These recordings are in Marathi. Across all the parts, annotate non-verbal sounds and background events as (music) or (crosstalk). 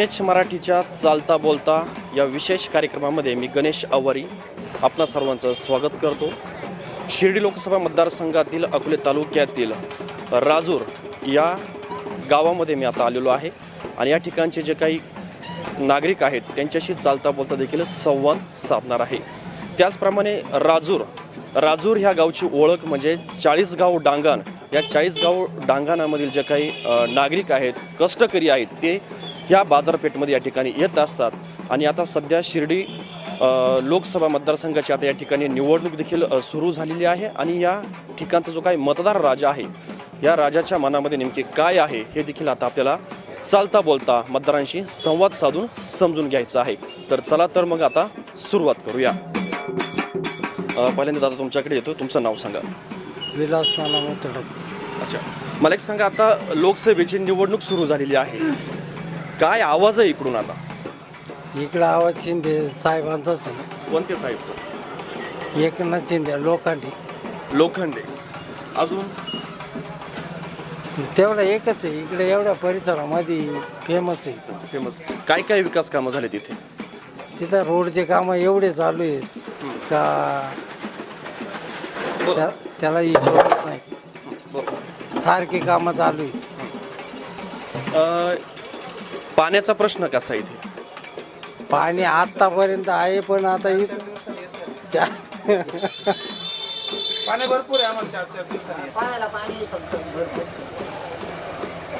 एम एच मराठीच्या चालता बोलता या विशेष कार्यक्रमामध्ये मी गणेश आवारी आपणा सर्वांचं स्वागत करतो. शिर्डी लोकसभा मतदारसंघातील अकोले तालुक्यातील राजूर या गावामध्ये मी आता आलेलो आहे आणि या ठिकाणचे जे काही नागरिक आहेत त्यांच्याशी चालता बोलता देखील संवाद साधणार आहे. त्याचप्रमाणे राजूर राजूर ह्या गावची ओळख म्हणजे चाळीसगाव डांगण. या चाळीसगाव डांगणामधील जे काही नागरिक आहेत कष्टकरी आहेत ते ह्या बाजारपेठमध्ये या ठिकाणी येत असतात. आणि आता सध्या शिर्डी लोकसभा मतदारसंघाची आता या ठिकाणी निवडणूक देखील सुरू झालेली आहे. आणि या ठिकाणचा जो काही मतदार राजा आहे या राजाच्या मनामध्ये नेमके काय आहे हे देखील आता आपल्याला चालता बोलता मतदारांशी संवाद साधून समजून घ्यायचं आहे. तर चला तर मग आता सुरुवात करूया. पहिल्यांदा दादा तुमच्याकडे येतो. तुमचं नाव सांगा. विलास अच्छा. मला एक सांगा आता लोकसभेची निवडणूक सुरू झालेली आहे. काय आवाज आहे इकडून आता? इकडं आवाज शिंदे साहेबांचाच आहे. कोणते साहेब? एकनाथ शिंदे लोकांनी लोखंडे. अजून? तेवढं एकच आहे. इकडे एवढ्या परिसरामध्ये फेमस आहे. फेमस काय काय विकास कामं झाले तिथे तिथं रोडचे कामं एवढे चालू आहेत का त्या- त्याला हिशोबच नाही. सारखी कामं चालू आहेत. अ, पाण्याचा प्रश्न कसा आहे इथे? पाणी आतापर्यंत आहे पण आता इथं पाणी भरपूर आहे आम्हाला चार चार दिवसांनी.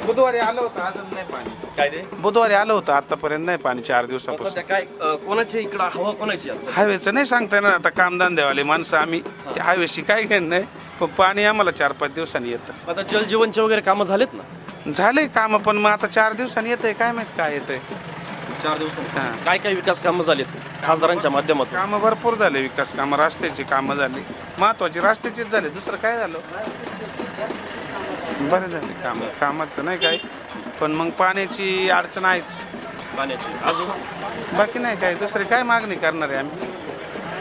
बुधवारी आलं होतं अजून नाही पाणी. काय रे? बुधवारी आलं होतं आतापर्यंत नाही पाणी चार दिवसापासून. सध्या काय अ, कोणाची इकडं? हवा कोणाची आहे आता? हायवेचं नाही सांगता येणार आता कामदान देवाले माणसं आम्ही. त्या हायवेशी काय घेणं नाही पण पाणी आम्हाला चार पाच दिवसांनी येतं. आता जलजीवनचे वगैरे कामं झालेत ना? झाले काम पण मग आता चार दिवसांनी येतंय काय माहीत काय येतंय. चार दिवसांनी? हां. काय काय विकास कामं झालेत खासदारांच्या माध्यमातून? कामं भरपूर झाले विकास कामं रस्त्याची कामं झाली. महत्वाची रस्त्याचीच झाले दुसरं काय झालं? बरे झाले कामं कामाचं नाही काय पण मग पाण्याची अडचण आहेच. पाण्याची. अजून? बाकी नाही काय दुसरी काय मागणी करणार आहे आम्ही?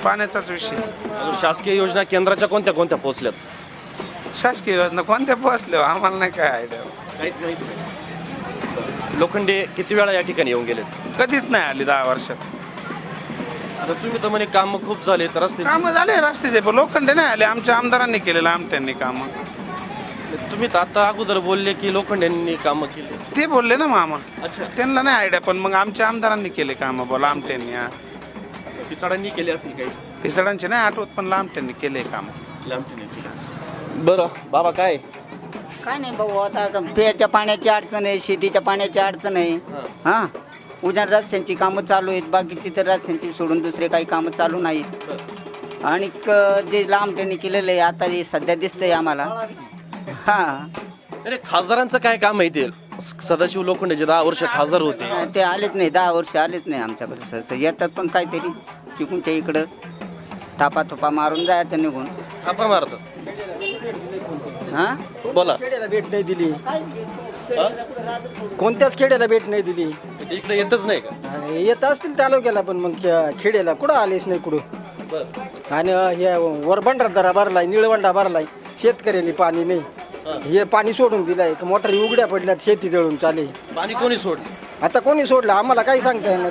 पाण्याचाच विषय. अजून शासकीय योजना केंद्राच्या कोणत्या कोणत्या पोहोचल्यात? शासकीय योजना कोणत्या पोहोचल्या आम्हाला नाही काय आयडिया काहीच नाही लोखंडे किती वेळा या ठिकाणी येऊन गेलेत? कधीच नाही आली दहा वर्षात आता तुम्ही तर म्हणे काम खूप झाले तर रस्ते कामं झाले रस्त्याचे पण लोखंडे नाही आले. आमच्या आमदारांनी केलेलं आमट्यांनी कामं. तुम्ही तर आता अगोदर बोलले की लोखंडेंनी कामं केली. ते बोलले ना मामा. अच्छा. त्यांना नाही आयडिया पण मग आमच्या आमदारांनी केले कामं बोला आमट्यांनी हा. पिचाडांनी केली असेल काही? पिसडांचे नाही आठवत पण लांबट्यांनी केले कामं. लांबटीने केली. बरं बाबा काय? काय नाही भाऊ आता पियाच्या पाण्याची अडचण आहे शेतीच्या पाण्याची अडचण आहे. हां. उद्या रस्त्यांची कामं चालू आहेत बाकीची तर रस्त्यांची सोडून दुसरे काही कामं चालू नाहीत. आणि जे लांब त्यांनी केलेलं आहे आता हे सध्या दिसतंय आम्हाला. हां. अरे खासदारांचं काय काम आहे ते? सदाशिव लोखंडे जे दहा वर्ष खासदार होते. ते आलेच नाही दहा वर्ष आलेच नाही आमच्याकडे. सहसा येतात पण काहीतरी तिकूनच्या इकडं थापा थोपा मारून जायचं निघून. थापा मारतात. हां? बोला. खेड्याला भेट नाही दिली कोणत्याच खेड्याला भेट नाही दिली. ते इकडे येतच नाही का? आणि येत असतील तालुक्याला पण मग खे- खेड्याला कुठं आलेच नाही कुठं. बरं. आणि हे वर भंडारदरा भरलाय निळवंडा भरलाय शेतकऱ्यांनी पाणी नाही. हे. पाणी सोडून दिलंय मोटारी उघड्या पडल्यात शेती जळून चाले पाणी कोणी सोडलं? आता कोणी सोडलं? आम्हाला काही सांगता येणार.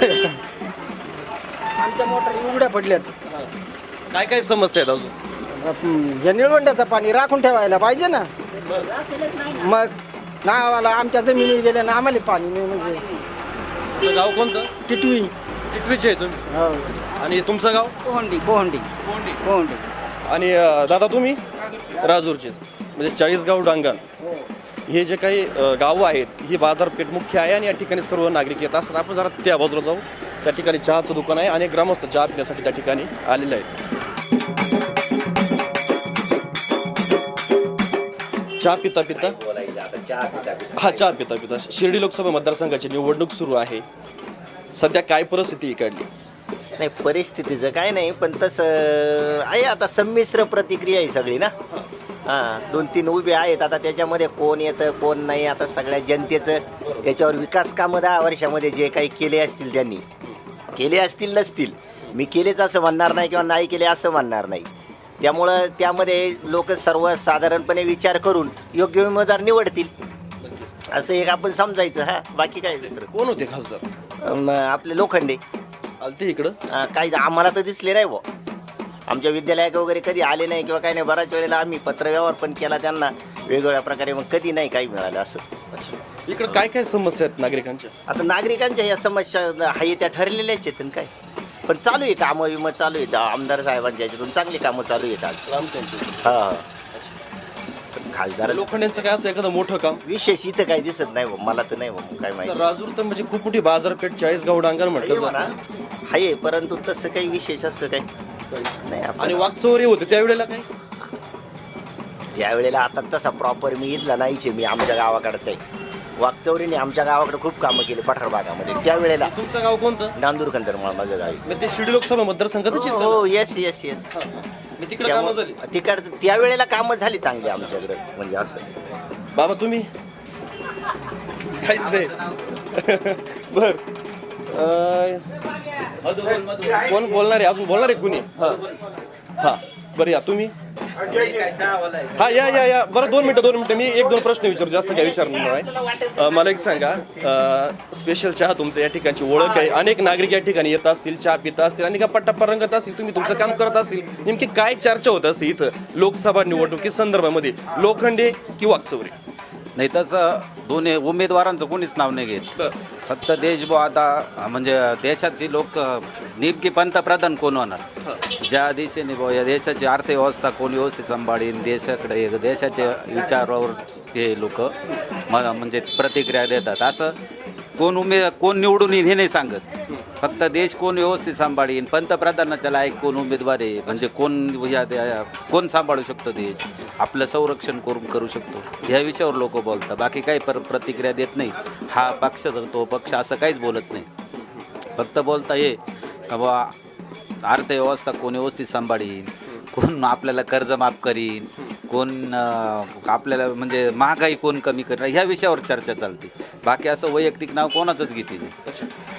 (laughs) आमच्या मोटारी उघड्या पडल्यात. काय काय समस्या आहेत अजून? या निळवंड्याचं पाणी राखून ठेवायला पाहिजे ना? मग नावाला आमच्या जमिनी गेल्या ना आम्हाला पाणी नाही म्हणजे. तुमचं गाव कोणतं? टिटवी. टिटवीचे आहे तुम्ही? हो. आणि तुमचं गाव? कोहंडी कोहंडी कोहंडी आणि अं, दादा तुम्ही? राजूरचे म्हणजे चाळीसगाव डांगण. हे. जे काही अं, गावं आहेत ही बाजारपेठ मुख्य आहे आणि या ठिकाणी सर्व नागरिक येत असतात. आपण जरा त्या बाजूला जाऊ. त्या ठिकाणी चहाचं दुकान आहे आणि ग्रामस्थ चहा पिण्यासाठी त्या ठिकाणी आलेले आहेत. चहा पिता पिता? हा चहा पिता पिता. शिर्डी लोकसभा मतदारसंघाची निवडणूक सुरू आहे. सध्या काय परिस्थिती इकडली? नाही परिस्थितीचं काय नाही पण तसं आहे आता संमिश्र प्रतिक्रिया आहे सगळी ना. हां दोन तीन उभे आहेत. आता त्याच्यामध्ये कोण येतं कोण नाही आता सगळ्या जनतेचं याच्यावर विकास कामं दहा वर्षामध्ये जे काही केले असतील त्यांनी. केले असतील नसतील. मी केलेच असं म्हणणार नाही किंवा नाही केले असं म्हणणार नाही. त्यामुळं त्यामध्ये लोक सर्वसाधारणपणे विचार करून योग्य उमेदवार निवडतील. असं एक आपण समजायचं हा. बाकी काय दुसरं? कोण होते खासदार? आपले लोखंडे. आलते इकडं? अं, काही आम्हाला तर दिसले नाही बुवा. आमच्या विद्यालयात वगैरे कधी आले नाही किंवा काही नाही. बऱ्याच वेळेला आम्ही पत्रव्यवहार पण केला त्यांना. वेगवेगळ्या प्रकारे मग कधी नाही काही मिळालं असं. इकडं काय काय समस्या आहेत नागरिकांच्या? आता नागरिकांच्या या समस्या आहे त्या ठरलेल्याच आहेत आणि काय. पण चालू आहे कामं विमं चालू आहेत आमदार साहेबांच्या याच्यातून चांगली कामं चालू हा. पण खासदार लोखंड्यांचं काय असं एखादं मोठं काम? विशेष इथं काही दिसत नाही बुवा. मला तर नाही बुवा, काय तर माहिती राजूर तर म्हणजे खूप मोठी बाजारपेठ चाळीसगाव डांगर म्हटलं आहे म्हणा. जातं. आहे परंतु तसं काही विशेष असं काही नाही आणि आपण वागचौरे होते त्यावेळेला काय यावेळेला आता तसा प्रॉपर मी इथला नाहीच आहे मी आमच्या गावाकडचा आहे. वाकचौरीने आमच्या गावाकडे खूप कामं केली पठार भागामध्ये. त्यावेळेला तुमचं गाव कोणतं? नांदूर कंदरमाळ माझं गाव आहे. मग ते शिर्डी लोकसभा मतदारसंघातच येतं हो येस येस येस? मी तिकडे कामं झाली? तिकडचं त्यावेळेला कामं झाली चांगली आमच्याकडे म्हणजे असं. बाबा तुम्ही? काहीच नाही. बर. अं, कोण बोलणार? आहे अजून बोलणार आहे कुणी? हा. हा. बरं या तुम्ही? हा या या या. बरं दोन मिनटं दोन मिनटं. मी एक दोन प्रश्न विचारू जास्त काय विचारणार आहे मला एक सांगा. स्पेशल चहा तुमचं या ठिकाणची ओळख आहे. अनेक नागरिक या ठिकाणी येत असतील चहा पित असतील आणि गप्पा टप्पा रंगत असतील. तुम्ही तुमचं काम करत असतील. नेमकी काय चर्चा होत असते इथं? लोकसभा निवडणुकी संदर्भामध्ये लोखंडे की वाकचौरे नाही तसं दोन्ही उमेदवारांचं कोणीच नाव नाही घेत. बरं. फक्त देशभाव आता म्हणजे देशाची लोक नेमकी पंतप्रधान कोण होणार? ज्या दिशेने बुवा या देशाची अर्थव्यवस्था कोण व्यवस्थित सांभाळीन देशाकडे देशाच्या विचारावर हे लोक म्हणजे प्रतिक्रिया देतात. असं कोण उमे कोण निवडून येईन हे नाही सांगत. फक्त देश कोण व्यवस्थित सांभाळीन पंतप्रधानाच्या लायक कोण उमेदवार आहे म्हणजे कोण या या- कोण सांभाळू शकतो देश? आपलं संरक्षण करून करू शकतो. या विषयावर लोक बोलतात. बाकी काही पर प्रतिक्रिया देत नाही. हा पक्ष तो पक्ष असं काहीच बोलत नाही. फक्त बोलता ये का बुवा अर्थव्यवस्था कोण व्यवस्थित सांभाळीन कोण आपल्याला कर्ज माफ करीन कोण अं, आपल्याला म्हणजे महागाई कोण कमी करणार ह्या विषयावर चर्चा चालते. बाकी असं वैयक्तिक नाव कोणाचंच घेते नाही.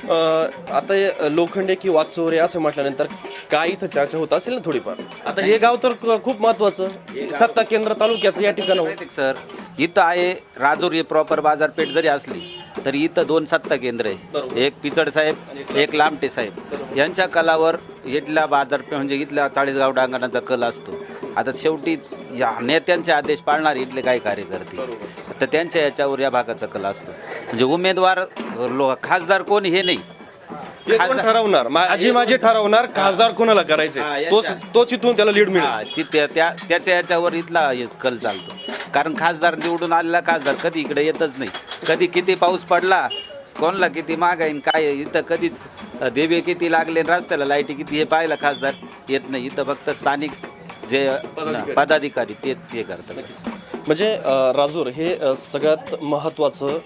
अं, आता हे लोखंडे की वाकचौरे असं म्हटल्यानंतर काय इथं चर्चा होत असेल ना थोडीफार? आता हे गाव तर क- खूप महत्वाचं. सत्ता केंद्र तालुक्याचं या ठिकाणावर का सर इथं आहे राजूर ही प्रॉपर बाजारपेठ जरी असली तरी इथं दोन सत्ता केंद्र आहे. एक पिचड साहेब एक लामटे साहेब. यांच्या कलावर इथल्या बाजारपेठ म्हणजे इथल्या चाळीसगाव डांगणाचा कल असतो. आता शेवटी या नेत्यांचे आदेश पाळणारे इथले काही कार्यकर्ते. तर त्यांच्या याच्यावर या भागाचा कल असतो. म्हणजे उमेदवार लो खासदार कोण हे नाही. ठरवणार? माझी माझे ठरवणार खासदार कोणाला करायचे तोच तोच इथून त्याला लीड मिळेल. त्याच्या याच्यावर इथला कल चालतो. कारण खासदार निवडून आलेला खासदार कधी इकडे येतच नाही. कधी किती पाऊस पडला कोणला किती मागाईन काय इथं कधीच देवे किती लागले रस्त्याला लाईटी किती हे पाहायला खासदार येत नाही. इथं फक्त स्थानिक जे पदाधिकारी. तेच हे करतात. म्हणजे राजूर हे सगळ्यात महत्त्वाचं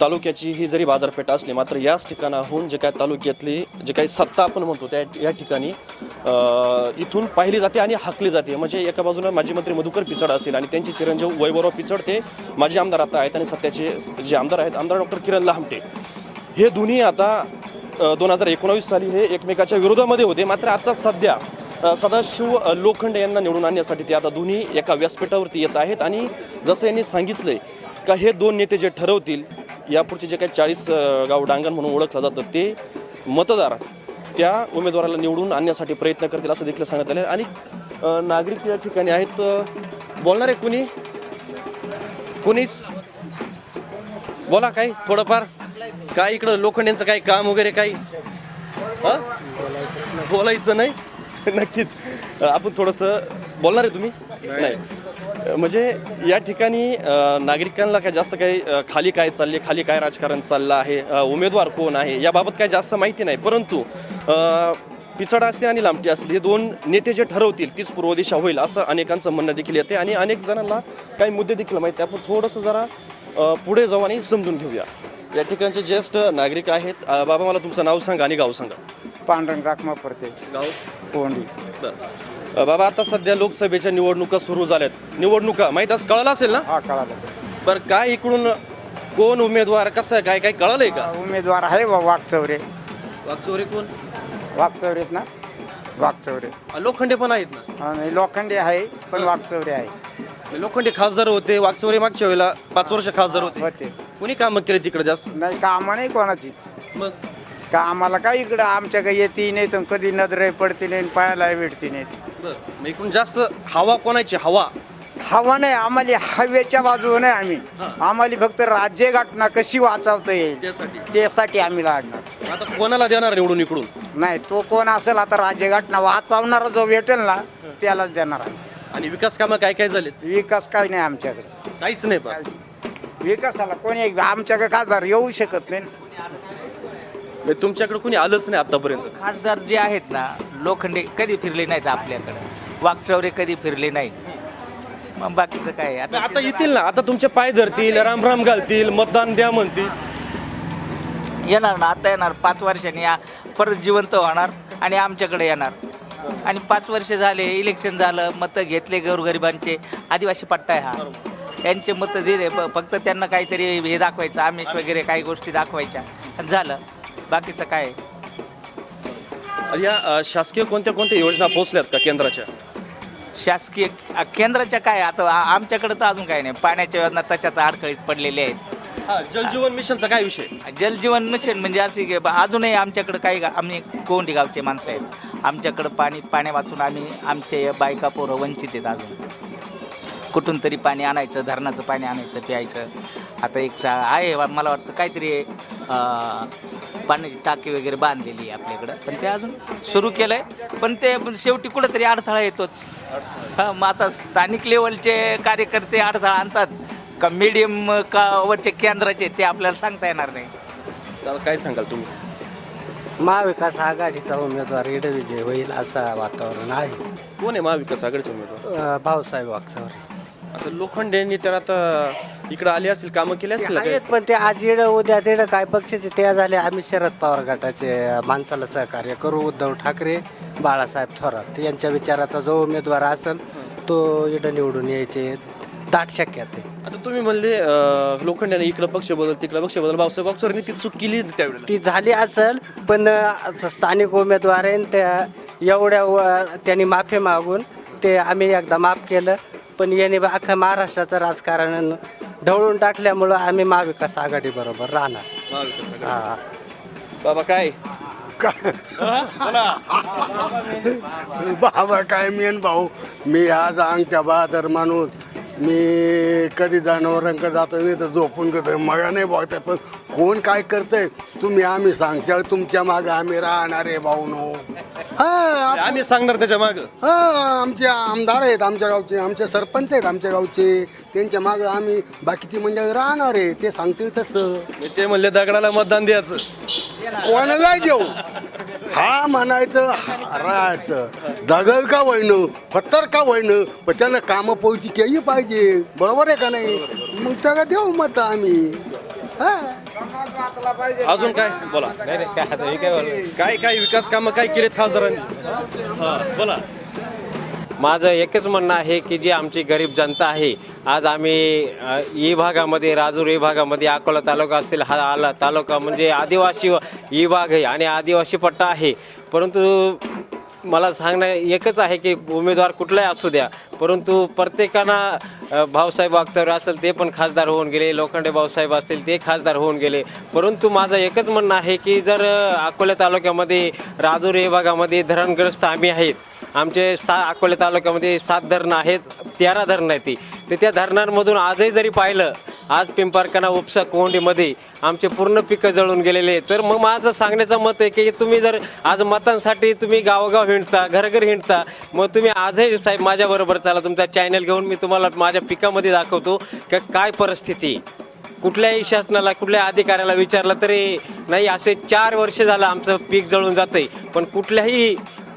तालुक्याची ही जरी बाजारपेठ असली मात्र याच ठिकाणाहून जे काय तालुक्यातली जे काही सत्ता आपण म्हणतो त्या या ठिकाणी इथून पाहिली जाते आणि हाकली जाते. म्हणजे एका बाजूला माजी मंत्री मधुकर पिचड असेल आणि त्यांचे चिरंजीव वैभवराव पिचड ते माजी आमदार आता आहेत आणि सत्याचे जे आमदार आहेत आमदार डॉक्टर किरण लहामटे. हे दोन्ही आता दोन हजार एकोणावीस साली हे एकमेकाच्या विरोधामध्ये होते. मात्र आता सध्या सदाशिव लोखंड यांना निवडून आणण्यासाठी ते आता दोन्ही एका व्यासपीठावरती येत आहेत. आणि जसं यांनी सांगितलंय का हे दोन नेते जे ठरवतील यापुढचे जे काही चाळीस गाव डांगण म्हणून ओळखलं जातं ते मतदार त्या उमेदवाराला निवडून आणण्यासाठी प्रयत्न करतील असं देखील सांगण्यात आलं आणि नागरिक या ठिकाणी आहेत बोलणार आहे कुणी? कुणीच? बोला काही थोडंफार. काय इकडं लोखंड्यांचं काही काम वगैरे काही? हं? बोलायचं नाही? (laughs) नक्कीच. आपण थोडंसं बोलणार आहे तुम्ही? नाही. म्हणजे या ठिकाणी नागरिकांना काय जास्त काही खाली काय चालले खाली काय राजकारण चाललं आहे उमेदवार कोण आहे याबाबत काय जास्त माहिती नाही. परंतु अं, पिचड असतील आणि लांबटी असतील हे दोन नेते जे ठरवतील तीच पूर्व दिशा होईल असं अनेकांचं म्हणणं देखील येते. आणि अनेक जणांना काही मुद्दे देखील माहिती. आपण थोडंसं जरा पुढे जाऊ आणि समजून घेऊया. या ठिकाणचे ज्येष्ठ नागरिक आहेत. बाबा मला तुमचं नाव सांगा आणि गाव सांगा. पांढरंग राखमा पडते गाव? कोंडी. बाबा आता सध्या लोकसभेच्या निवडणुका सुरू झाल्यात. निवडणुका माहीत असं कळलं असेल ना? हा कळालं बरं काय इकडून कोण उमेदवार कसं काय काय कळलंय का? उमेदवार आहे वाघचौरे वागचोरे कोण? वाघचौरेत ना? वागचौरे लोखंडे पण आहेत ना? आणि लोखंडे आहे पण वागचौरे आहे. लोखंडे खासदार होते वागचौरे मागच्या वेळेला पाच वर्ष खासदार होते. होते. कुणी कामं केले तिकडे जास्त? नाही कामं नाही कोणाचीच. मग? का आम्हाला काय इकडं आमच्याकडे येते नाही तर कधी नजरे पडते नाही पायाला भेटते नाही. बरं इकडून जास्त हवा कोणाची? हवा. हवा नाही आम्हाला हवेच्या बाजूने नाही आम्ही. आम्हाला फक्त राज्य घटना कशी वाचवता येईल त्यासाठी. त्यासाठी आम्ही लढणार. आता कोणाला देणार निवडून इकडून? नाही तो कोण असेल आता राज्य घटना वाचवणारा जो भेटेल ना त्यालाच देणार आणि विकास कामं काय काय झालेत? विकास काही नाही आमच्याकडे. काहीच नाही पण विकासाला कोणी आमच्याकडे खासदार येऊ शकत नाही. म्हणजे तुमच्याकडे कोणी आलंच नाही आतापर्यंत. खासदार जे आहेत ना लोखंडे कधी फिरले नाहीत आपल्याकडे. वागचौरे कधी फिरले नाहीत. मग बाकीचं काय आता आता येतील ना आता तुमचे पाय धरतील राम राम घालतील मतदान द्या म्हणतील. येणार ना आता येणार पाच वर्षांनी या परत जिवंत होणार आणि आमच्याकडे येणार. आणि पाच वर्ष झाले इलेक्शन झालं मतं घेतले गोरगरिबांचे आदिवासी पट्टा आहे हा. त्यांचे मतं दिले फक्त त्यांना काहीतरी हे दाखवायचं आमिष वगैरे काही गोष्टी दाखवायच्या आणि झालं. बाकीचं काय? या अ, शासकीय कोणत्या कोणत्या योजना पोहोचल्यात का केंद्राच्या? शासकीय केंद्राच्या काय? आता आ- आमच्याकडे तर अजून काही नाही. पाण्याच्या योजना तशाच अडखळीत पडलेल्या आहेत. हा जलजीवन मिशनचा काय विषय? जलजीवन मिशन म्हणजे असे की बा- अजूनही आमच्याकडे काही गा- आम्ही कोंडी गावचे माणसं आहेत. आमच्याकडं पाणी पाण्या वाचून आम्ही आमचे बायका पोरं वंचित आहेत अजून. कुठून तरी पाणी आणायचं धरणाचं पाणी आणायचं प्यायचं. आता एक चा- आहे मला वाटतं काहीतरी पाण्याची टाकी वगैरे बांधलेली आहे आपल्याकडं. पण ते अजून सुरू केलं आहे पण ते शेवटी कुठंतरी अडथळा येतोच. हां मग आता स्थानिक लेवलचे कार्यकर्ते अडथळा आणतात. का मीडियम का वरचे केंद्राचे ते आपल्याला सांगता येणार नाही. त्याला काय सांगाल तुम्ही? महाविकास आघाडीचा उमेदवार इड विजय होईल असं वातावरण आहे. कोण आहे महाविकास आघाडीचे उमेदवार? अं, भाऊसाहेब वागचौरे आता लोखंडेंनी तर आता इकडे आले असतील कामं केली असतील ना काही? आहेत पण ते आज इड उद्या तिड काय पक्षाचे ते झाले आम्ही शरद पवार गटाचे माणसाला सहकार्य करू. उद्धव ठाकरे बाळासाहेब थोरात. यांच्या विचाराचा जो उमेदवार असेल तो इड निवडून यायचे. दाट शक्यता आहे आता तुम्ही म्हणले अ, लोखंडेने इकडे पक्ष बदल तिकडे पक्ष बदल. भाऊसाहेब बागचोरनी ती चूक केली त्यावेळेला. ती झाली असेल पण अं, स्थानिक उमेदवार आहे त्या एवढ्या व- त्यांनी माफी मागून ते आम्ही एकदा माफ केलं. पण याने अख्खा महाराष्ट्राचं राजकारण ढवळून टाकल्यामुळं आम्ही महाविकास आघाडी बरोबर राहणार. हा. बाबा काय? बाबा काय मेन भाऊ? मी आज अंगठ्या बहादर माणूस. मी कधी जनावरांकडे जातो नाही तर झोपून घेतो मगा नाही बघताय पण कोण काय करतंय? तुम्ही आम्ही सांगशाल तुमच्या मागे आम्ही राहणार आहे भाऊ नो हा आम्ही सांगणार त्याच्या माग. हा आमचे आमदार आहेत आमच्या गावचे आमचे सरपंच आहेत आमच्या गावचे. त्यांच्या मागं आम्ही बाकीची मंडळी राहणार आहे ते सांगते तसं. ते म्हणले दगडाला मतदान द्यायचं. कोणाला देऊ. हा म्हणायचं हारायचं. दगड का वळणं? पत्तर का वळणं? पण त्यानं कामं पोहोची केली पाहिजे. बरोबर आहे का नाही? मग त्याला देऊ मत आम्ही. हा. अजून काय? बोला. काय काय विकास कामं काय केलेत खासदारांनी? हा, बोला. माझं एकच म्हणणं आहे की जी आमची गरीब जनता आहे आज आम्ही अ, ई भागामध्ये राजूर ई भागामध्ये अकोला तालुका असेल हा आला तालुका म्हणजे आदिवासी ई भाग आहे आणि आदिवासी पट्टा आहे. परंतु मला सांगणं एकच आहे की उमेदवार कुठलाही असू द्या परंतु प्रत्येकानं भाऊसाहेब वागचौरे असेल ते पण खासदार होऊन गेले लोखंडे भाऊसाहेब असतील ते खासदार होऊन गेले. परंतु माझं एकच म्हणणं आहे की जर अकोला तालुक्यामध्ये राजूर या भागामध्ये धरणग्रस्त आम्ही आहेत आमचे सा अकोले तालुक्यामध्ये सात धरणं आहेत तेरा धरणं आहेत ती तर त्या धरणांमधून आजही जरी पाहिलं आज पिंपारकाना उपसा कोंडीमध्ये आमचे पूर्ण पिकं जळून गेलेले तर मग माझं सांगण्याचं मत आहे की तुम्ही जर आज मतांसाठी तुम्ही गावोगाव हिंडता घरघर हिंडता मग तुम्ही आजही साहेब माझ्याबरोबर चला. तुमचा चॅनल घेऊन मी तुम्हाला माझ्या पिकामध्ये दाखवतो का काय परिस्थिती. कुठल्याही शासनाला कुठल्या अधिकाऱ्याला विचारलं तरी नाही असे चार वर्ष झालं आमचं पीक जळून जातंय. पण कुठल्याही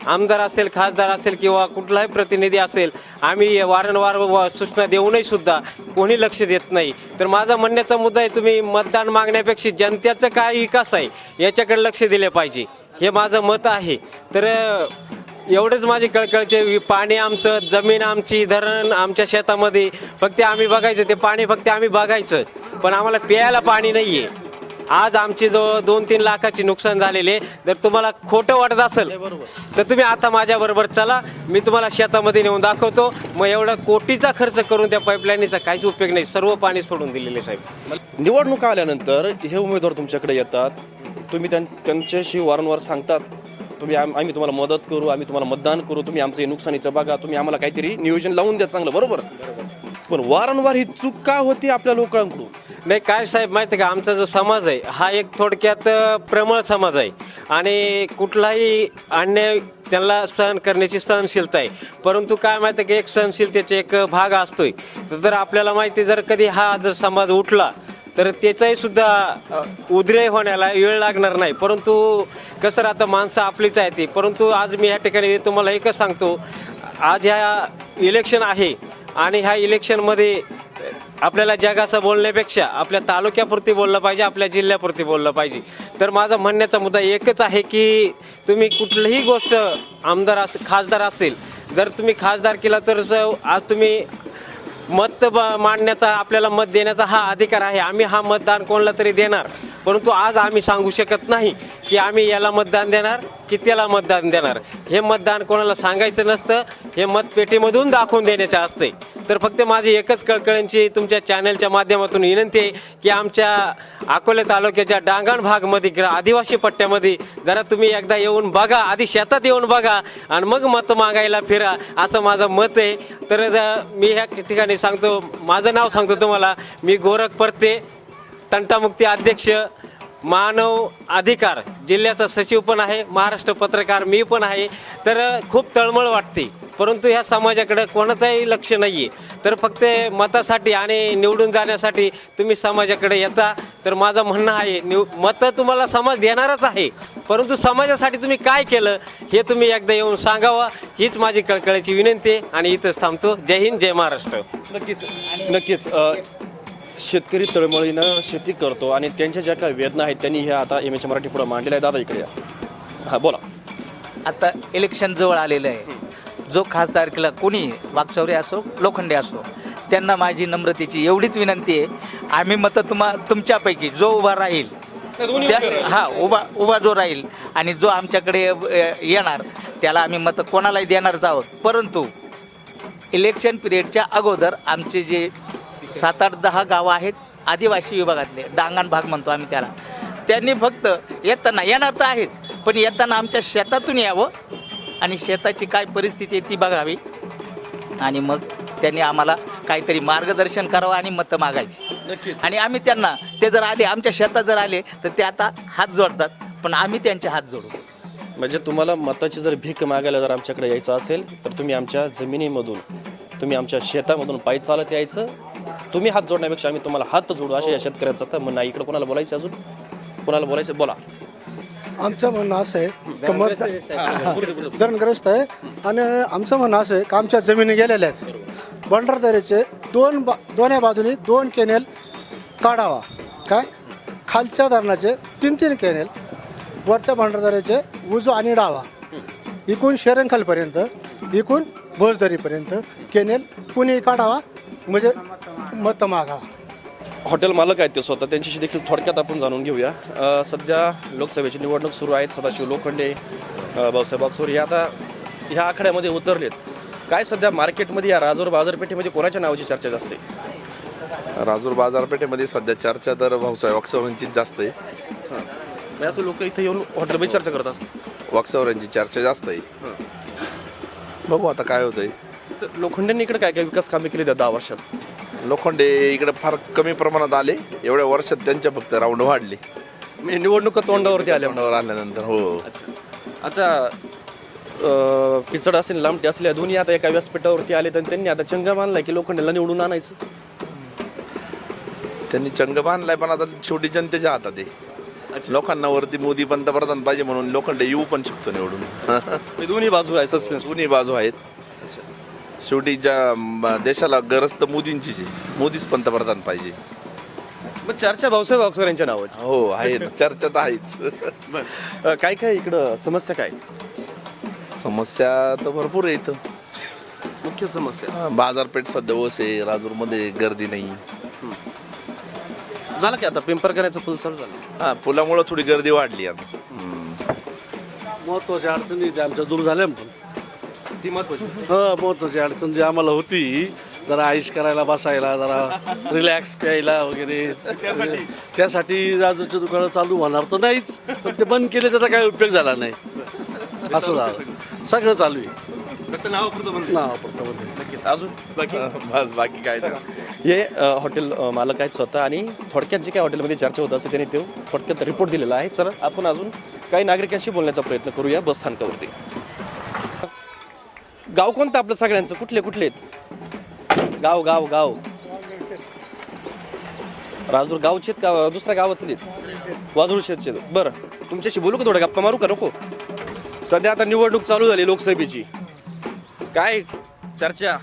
आमदार असेल खासदार असेल किंवा कुठलाही प्रतिनिधी असेल आम्ही वारंवार व- सूचना देऊनही सुद्धा कोणी लक्ष देत नाही. तर माझा म्हणण्याचा मुद्दा आहे तुम्ही मतदान मागण्यापेक्षा जनतेचं काय विकास आहे याच्याकडे लक्ष दिले पाहिजे. हे माझं मत आहे. तर एवढेच माझी कळकळचे पाणी आमचं जमीन आमची धरण आमच्या शेतामध्ये फक्त आम्ही बघायचं ते पाणी फक्त आम्ही बघायचं. पण आम्हाला प्यायला पाणी नाही आहे आज आमची जो दोन तीन लाखाची नुकसान झालेले जर तुम्हाला खोटं वाटत असेल तर तुम्ही आता माझ्याबरोबर चला. मी तुम्हाला शेतामध्ये नेऊन दाखवतो. मग एवढा कोटीचा खर्च करून त्या पाईपलाईनीचा काहीच उपयोग नाही. सर्व पाणी सोडून दिलेले साहेब. निवडणुका आल्यानंतर हे उमेदवार तुमच्याकडे येतात. तुम्ही त्यां त्यांच्याशी वारंवार सांगतात. तुम्ही आम- आम्ही तुम्हाला मदत करू आम्ही तुम्हाला मतदान करू. तुम्ही आमचं हे नुकसानीचं बघा. तुम्ही आम्हाला काहीतरी नियोजन लावून द्या चांगलं बरोबर. पण वारंवार ही चूक का होती आपल्या लोकांकडून? नाही काय साहेब माहिती आहे का आमचा जो समाज आहे हा एक थोडक्यात अ, प्रमळ समाज आहे. आणि कुठलाही अन्याय त्यांना सहन करण्याची सहनशीलता आहे. परंतु काय माहिती आहे की एक सहनशीलतेचा एक भाग असतोय. तर जर आपल्याला माहिती आहे, जर कधी हा जर समाज उठला तर त्याचाही सुद्धा अ, उद्रेक होण्याला वेळ लागणार नाही. परंतु कसं आता माणसं आपलीच आहे ती. परंतु आज मी या ठिकाणी तुम्हाला एकच सांगतो. आज ह्या इलेक्शन आहे आणि ह्या इलेक्शनमध्ये आपल्याला जगाचं बोलण्यापेक्षा आपल्या तालुक्यापुरती बोललं पाहिजे आपल्या जिल्ह्यापुरती बोललं पाहिजे. तर माझा म्हणण्याचा मुद्दा एकच आहे की तुम्ही कुठलीही गोष्ट आमदार अस खासदार असेल जर तुम्ही खासदार केला तर आज तुम्ही मत ब- मांडण्याचा आपल्याला मत देण्याचा हा अधिकार आहे. आम्ही हा मतदान कोणाला तरी देणार? परंतु आज आम्ही सांगू शकत नाही की आम्ही याला मतदान देणार की त्याला मतदान देणार. हे मतदान कोणाला सांगायचं नसतं. हे मतपेटीमधून दाखवून देण्याचं असते तर फक्त माझी एकच कळकळींची तुमच्या चॅनलच्या माध्यमातून विनंती आहे की आमच्या अकोले तालुक्याच्या डांगण भागमध्ये ग्र आदिवासी पट्ट्यामध्ये जरा तुम्ही एकदा येऊन बघा आधी शेतात येऊन बघा आणि मग मत मागायला फिरा असं माझं मत आहे. तर मी ह्या ठिकाणी सांगतो माझं नाव सांगतो तुम्हाला. मी गोरख परते तंटामुक्ती अध्यक्ष मानव अधिकार. जिल्ह्याचा सचिव पण आहे महाराष्ट्र पत्रकार मी पण आहे. तर खूप तळमळ वाटते. परंतु ह्या समाजाकडे कोणाचंही लक्ष नाही आहे तर फक्त मतासाठी आणि निवडून जाण्यासाठी तुम्ही समाजाकडे येता. तर माझं म्हणणं आहे निव मतं तुम्हाला समाज देणारच आहे. परंतु समाजासाठी तुम्ही काय केलं हे तुम्ही एकदा येऊन सांगावं. हीच माझी कळकळीची विनंती आहे आणि इथंच थांबतो. जय हिंद जय महाराष्ट्र. नक्कीच नक्कीच. शेतकरी तळमळीनं शेती करतो आणि त्यांच्या ज्या काही वेदना आहेत त्यांनी ह्या आता एम एच मराठी पुढे मांडलेल्या आहे. दादा इकडे या. हां बोला. आता इलेक्शन जवळ आलेलं आहे. जो खासदार केला कोणी? वागचौरे असो लोखंडे असो. त्यांना माझी नम्रतेची एवढीच विनंती आहे. आम्ही मतं तुम्हा तुमच्यापैकी जो उभा राहील त्या हा उभा उभा जो राहील आणि जो आमच्याकडे अ, येणार त्याला आम्ही मतं कोणालाही देणारच आहोत. परंतु इलेक्शन पिरियडच्या अगोदर आमचे जे सात आठ दहा गावं आहेत आदिवासी विभागातले. डांगण भाग म्हणतो आम्ही त्याला. त्यांनी फक्त येताना येणार तर आहेत पण येताना आमच्या शेतातून यावं आणि शेताची काय परिस्थिती आहे ती बघावी. आणि मग त्यांनी आम्हाला काहीतरी मार्गदर्शन करावं आणि मतं मागायची. आणि आम्ही त्यांना ते जर आले आमच्या शेतात जर आले तर ते आता हात जोडतात पण आम्ही त्यांचे हात जोडू. म्हणजे तुम्हाला मताची जर भीक मागायला जर आमच्याकडे यायचं असेल तर तुम्ही आमच्या जमिनीमधून तुम्ही आमच्या शेतामधून पायी चालत यायचं. तुम्ही हात जोडण्यापेक्षा आम्ही तुम्हाला हात जोडू अशा या शेतकऱ्याचं तर म्हणणं. इकडे कोणाला बोलायचं अजून? कोणाला बोलायचं बोला. आमचं म्हणणं असं आहे का धरणग्रस्त आहे. आणि आमचं म्हणणं असं आहे का आमच्या जमिनी गेलेल्या आहेत. भंडारदऱ्याचे दोन बा दोन्ही बाजूनी दोन केनेल काढावा. काय? खालच्या धरणाचे तीन तीन केनेल वरच्या भंडारदऱ्याचे उजवा आणि डावा. इकून शेरंखालपर्यंत इकून भोजदरीपर्यंत केनेल कुणी काढावा म्हणजे मत मागावा. हॉटेल मालक आहेत ते स्वतः. त्यांच्याशी देखील थोडक्यात आपण जाणून घेऊया. अ, सध्या लोकसभेची निवडणूक सुरू आहेत. सदाशिव लोखंडे अ, भाऊसाहेब बागसोर हे आता ह्या आखाड्यामध्ये उतरलेत. काय सध्या मार्केटमध्ये या राजूर बाजारपेठेमध्ये कोणाच्या नावाची चर्चा जास्त आहे? राजूर बाजारपेठेमध्ये सध्या चर्चा तर भाऊसाहेब वाकसवरांचीच जास्त आहे. म्हणजे असं लोक इथे येऊन हॉटेलमध्ये चर्चा करत असतात. वाकसवरांची चर्चा जास्त आहे. बघू आता काय होतंय. तर लोखंडेंनी इकडे काय काय विकास कामे केली त्या दहा वर्षात? लोखंडे इकडे फार कमी प्रमाणात आले. एवढ्या वर्षात त्यांच्या फक्त राऊंड वाढले. म्हणजे निवडणुका तोंडावरती आल्या राऊंडावर आल्यानंतर हो. आता अ, पिचड असेल लांबटे असल्या दोन्ही आता एका व्यासपीठावरती आले तर त्यांनी आता चंगा मानलाय की लोखंडेला निवडून आणायचं? त्यांनी चंग बांधलाय पण आता शेवटी जनतेच्या हातात आहे. लोकांना वरती मोदी पंतप्रधान पाहिजे म्हणून लोखंडे येऊ पण शकतो निवडून. हे दोन्ही बाजू आहे सस्पेन्स दोन्ही बाजू आहेत. शेवटी ज्या म, देशाला गरज तर मोदींचीच आहे. मोदीच पंतप्रधान पाहिजे. मग चर्चा भाऊसाहेब वागसोर यांच्या नावाची. हो आहे ना. चर्चा तर आहेच. अ, काय काय इकडं समस्या काय? समस्या तर भरपूर आहे इथं. मुख्य समस्या. हा, बाजारपेठ सध्या ओस आहे. राजूरमध्ये गर्दी नाही. झालं की आता पिंपरकरांचं पूल चालू झालं? हा पुलामुळं थोडी गर्दी वाढली आता. महत्त्वाच्या अडचणी त्या आमच्या दूर झाल्या पण ती महत्वाची. हा महत्वाची अडचण जी आम्हाला होती जरा आईश करायला बसायला जरा रिलॅक्स प्यायला वगैरे. त्यासाठी. राजूचे दुकानं चालू होणार तर नाहीच पण ते बंद केले त्याचा काही उपयोग झाला नाही. असं झालं. सगळं चालू आहे. फक्त नावापुरतं बंद. नावापुरतं बंद. नक्कीच अजून बाकी? बस बाकी काय नाही. हे हॉटेल मालक आहेत स्वतः आणि थोडक्यात जे काही हॉटेलमध्ये चर्चा होत असते त्यांनी तो थोडक्यात रिपोर्ट दिलेला आहे. चला आपण अजून काही नागरिकांशी बोलण्याचा प्रयत्न करूया बस स्थानकावरती गाव कोणतं आपलं सगळ्यांचं? कुठले कुठले गाव गाव गाव. राजूर गावचे का दुसऱ्या गावातले वाजूळ शेतचे. बरं. तुमच्याशी बोलू का थोडं? गप्पा मारू का? नको? सध्या आता निवडणूक चालू झाली लोकसभेची. काय चर्चा?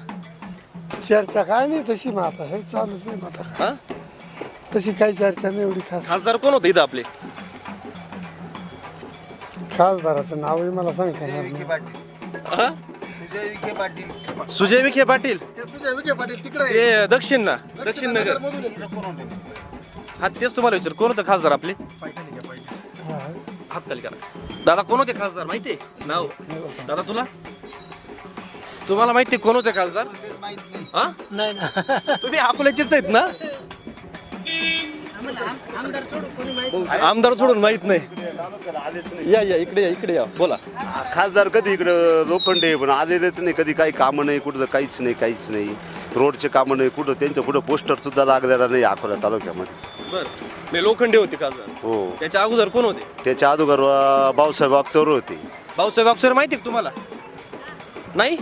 चर्चा काय नाही तशी मग आता. हे चालूच आहे मग आता. हा? तशी काही चर्चा नाही एवढी खास. खासदार कोण होते इथं आपले? खासदाराचं नावही मला सांगता येणार नाही. हा? सुजय विखे पाटील. ते दक्षिण ना दक्षिण नगर. हा तेच तुम्हाला विचार कोण होतं खासदार आपले? हात खाली करा. दादा कोण होते खासदार? माहितीये नाव? दादा तुला? तुम्हाला माहिती कोण होते खासदार? हा? नाही ना तुम्ही अकोल्याचेच आहेत ना? आमदार सोडून माहीत नाही. या या इकडे या इकडे या. बोला. खासदार कधी इकडं लोखंडे पण आलेलेच नाही. कधी काही कामं नाही कुठं काहीच नाही काहीच नाही. रोडचे कामं नाही कुठं त्यांचं कुठं पोस्टर सुद्धा लागलेला नाही अकोला तालुक्यामध्ये. बर. लोखंडे होते खासदार. हो. त्याच्या अगोदर कोण होते? त्याच्या अगोदर अं, भाऊसाहेब अक्षर होते. भाऊसाहेब अक्षर माहिती का तुम्हाला? नाही?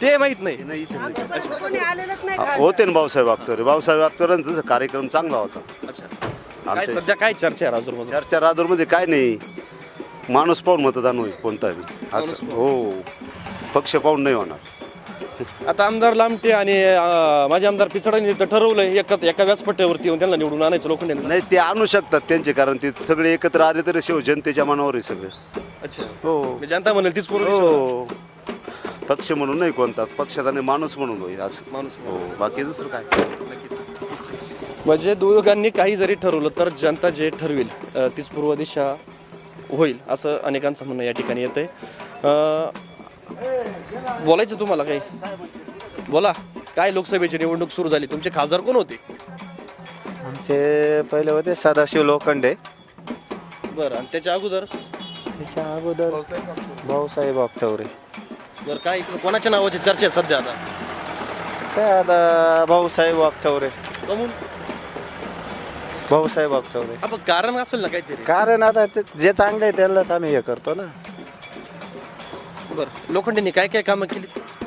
ते माहीत नाही. नाही इथे नाही. होते ना भाऊसाहेब अक्षर भाऊसाहेब अक्षरांचा कार्यक्रम चांगला होता. अच्छा. काय आमच्या- सध्या काय चर्चा आहे राजूरमध्ये चर्चा रादूरमध्ये काय नाही. माणूस पाहून मतदान होईल कोणता बी असं हो. पक्ष पाहून नाही होणार. आता आमदार लामटे आणि अं, माझे आमदार पिचडांनी तर ठरवलंय एका एका व्यासपट्ट्यावरती येऊन त्यांना निवडून आणायचं लोखंडे नाही ते आणू शकतात त्यांचे कारण ते सगळे एकत्र आले तरी शेव जनतेच्या मनावर आहे सगळं. अच्छा. हो. मी जनता म्हणेल तीच पूर्व हो. पक्ष म्हणून नाही कोणताच पक्षाचा नाही माणूस म्हणून होईल असं. माणूस हो बाकी दुसरं काय? म्हणजे दोघांनी काही जरी ठरवलं तर जनता जे ठरवेल अं, तीच पूर्व दिशा होईल असं अनेकांचं म्हणणं या ठिकाणी येत आहे बोलायचं तुम्हाला काही? बोला. काय लोकसभेची निवडणूक सुरू झाली? तुमचे खासदार कोण होते? आमचे पहिले होते सदाशिव लोखंडे. बरं आणि त्याच्या अगोदर? त्याच्या अगोदर भाऊसाहेब वागचौरे बरं काय इकडं कोणाच्या नावाची चर्चा आहे सध्या आता? काय आता भाऊसाहेब वागचौरे कमून? भाऊसाहेब वागचौरे आपण कारण असेल ना काहीतरी. कारण आता ते जे चांगले आहे त्यालाच आम्ही हे करतो ना. बरं लोखंडेंनी काय काय कामं केली?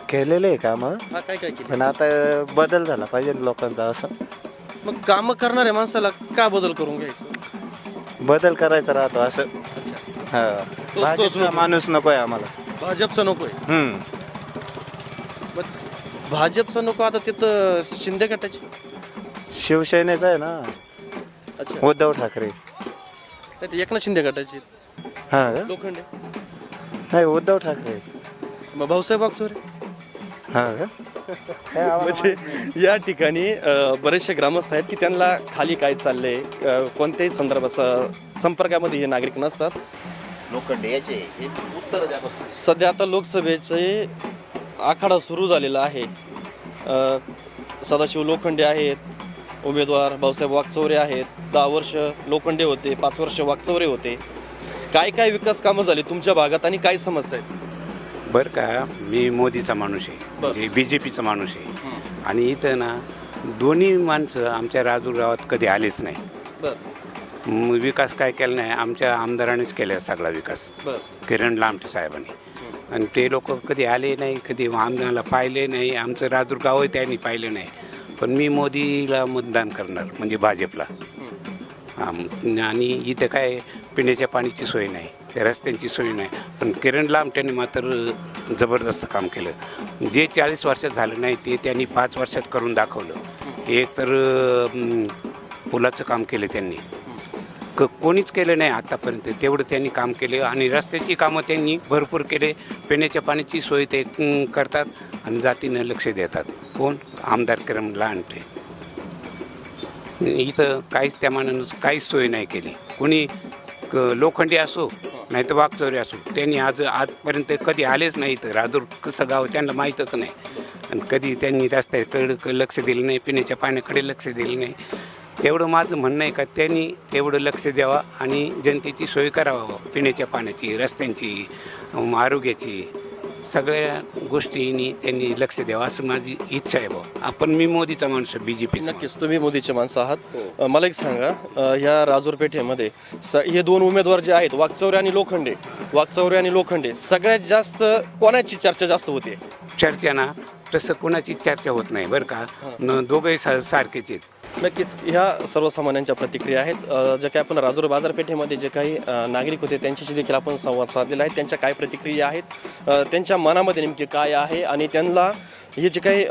केलेले आहे कामं. हा काय काय केली? पण आता बदल झाला पाहिजे ना लोकांचा असं. मग कामं करणाऱ्या माणसाला का बदल करून घ्यायचं? बदल करायचा राहतो असं. तोच भाजपचा नको. माणूस नको आहे आम्हाला. भाजपचं हम्म. मग भाजपचं नको आता तिथं शिंदे गटाची. शिवसेनेचा आहे ना. अच्छा. उद्धव ठाकरे. नाही ते एकनाथ शिंदे गटाची हा का? लोखंडे. नाही उद्धव ठाकरे. मग भाऊसाहेब अक्षरे हा का? म्हणजे या ठिकाणी अ, बरेचसे ग्रामस्थ आहेत की त्यांना खाली काय चाललंय अ, कोणत्याही संदर्भात संपर्कामध्ये हे नागरिक नसतात. लोखंडे याचे हे उत्तर द्या सध्या आता लोकसभेचे आखाडा सुरू झालेला आहे. अ, सदाशिव लोखंडे आहेत उमेदवार भाऊसाहेब वागचौरे आहेत. दहा वर्ष लोखंडे होते पाच वर्ष वागचौरे होते. काय काय विकास कामं झाली तुमच्या भागात आणि काय समस्या आहेत? बरं का मी मोदीचा माणूस आहे. म्हणजे बी जे पीचा माणूस आहे. आणि इथं ना दोन्ही माणसं आमच्या राजूर गावात कधी आलेच नाही. म, विकास काय केला नाही आमच्या आमदारानेच केला सगळा विकास. किरण लामटे साहेबांनी. आणि ते लोक कधी आले नाही कधी आमदाराला पाहिले नाही. आमचं राजूर गावही त्यांनी पाहिलं नाही. पण मी मोदीला मतदान करणार म्हणजे भाजपला. आम- आणि इथं काय पिण्याच्या पाण्याची सोय नाही. रस्त्यांची सोय नाही. पण किरण लामट्याने मात्र जबरदस्त काम केलं. जे चाळीस वर्षात झालं नाही ते त्यांनी पाच वर्षात करून दाखवलं. एक तर पुलाचं काम केलं त्यांनी. क कोणीच केलं नाही आतापर्यंत. तेवढं त्यांनी काम केलं आणि रस्त्याची कामं त्यांनी भरपूर केले. पिण्याच्या पाण्याची सोय ते करतात आणि जातीनं लक्ष देतात. कोण? आमदार किरण लांटे इथं काहीच त्या मानानं काहीच सोय नाही केली. कोणी लोखंडी असो नाही तर वागचौरी असो. त्यांनी आज आजपर्यंत कधी आलेच नाही राजूर कसं गाव त्यांना माहीतच नाही. आणि कधी त्यांनी रस्त्याकडे लक्ष दिलं नाही पिण्याच्या पाण्याकडे लक्ष दिलं नाही. तेवढं माझं म्हणणं आहे का त्यांनी तेवढं लक्ष द्यावा आणि जनतेची सोय करावा पिण्याच्या पाण्याची रस्त्यांची आरोग्याची. सगळ्या गोष्टींनी त्यांनी लक्ष द्यावं असं माझी इच्छा आहे भाऊ. आपण मी मोदीचा माणूस बी जे पी नक्कीच तुम्ही मोदीचे माणसं आहात. मला एक सांगा ह्या राजूर पेठेमध्ये स हे दोन उमेदवार जे आहेत वागचौरे आणि लोखंडे वागचौरे आणि लोखंडे सगळ्यात जास्त कोणाची चर्चा जास्त होते? चर्चा ना तसं कोणाची चर्चा होत नाही बरं का? दोघंही सा सारखेच आहेत. नक्कीच ह्या सर्वसामान्यांच्या प्रतिक्रिया आहेत. जे काही आपण राजूर बाजारपेठेमध्ये जे काही नागरिक होते त्यांच्याशी देखील आपण संवाद साधलेला आहे. त्यांच्या काय प्रतिक्रिया आहेत? त्यांच्या मनामध्ये नेमके काय आहे? आणि त्यांना हे जे काही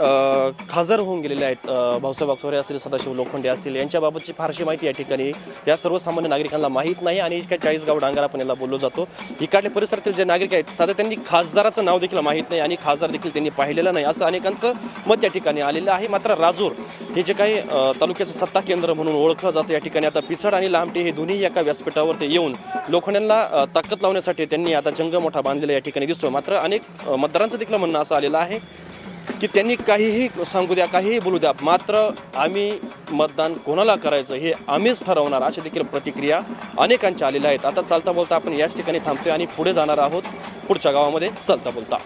खासदार होऊन गेलेले आहेत भाऊसाहेब अक्षोरे असतील सदाशिव लोखंडे असतील यांच्याबाबतची फारशी माहिती या ठिकाणी या सर्वसामान्य नागरिकांना माहीत नाही आणि काही चाळीसगाव डांगारा पण याला बोललो जातो. इकडल्या परिसरातील जे नागरिक आहेत साधं त्यांनी खासदाराचं नाव देखील माहीत नाही आणि खासदार देखील त्यांनी पाहिलेलं नाही असं अनेकांचं मत या ठिकाणी आलेलं आहे. मात्र राजूर हे जे काही तालुक्याचं सत्ता केंद्र म्हणून ओळखलं जातं या ठिकाणी. आता पिचड आणि लांबटे हे दोन्ही एका व्यासपीठावर ते येऊन लोखंडांना ताकद लावण्यासाठी त्यांनी आता जंग मोठा बांधलेला या ठिकाणी दिसतो मात्र अनेक मतदारांचं देखील म्हणणं असं आलेलं आहे. की त्यांनी काहीही सांगू द्या काहीही बोलू द्या मात्र आम्ही मतदान कोणाला करायचं हे आम्हीच ठरवणार अशा देखील प्रतिक्रिया अनेकांच्या आलेल्या आहेत. आता चालता बोलता आपण याच ठिकाणी थांबतोय आणि पुढे जाणार आहोत पुढच्या गावामध्ये चालता बोलता.